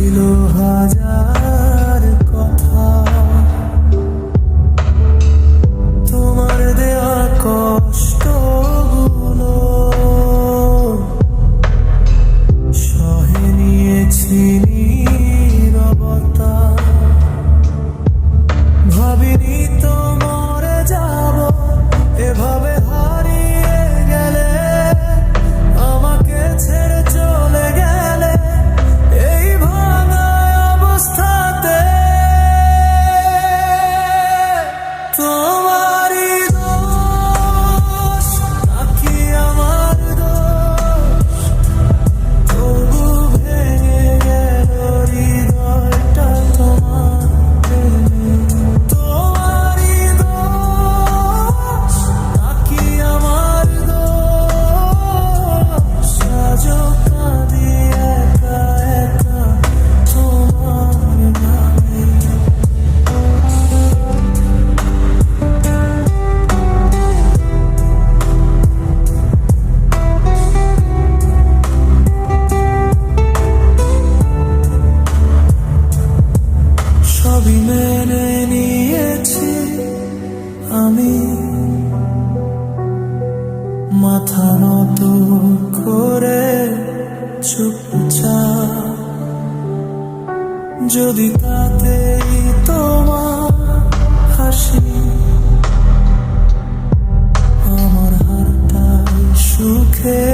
ছিল হাজার মাথা নত করে চুপচাপ। যদি তাতেই তোমার হাসি আমার হারটাই সুখে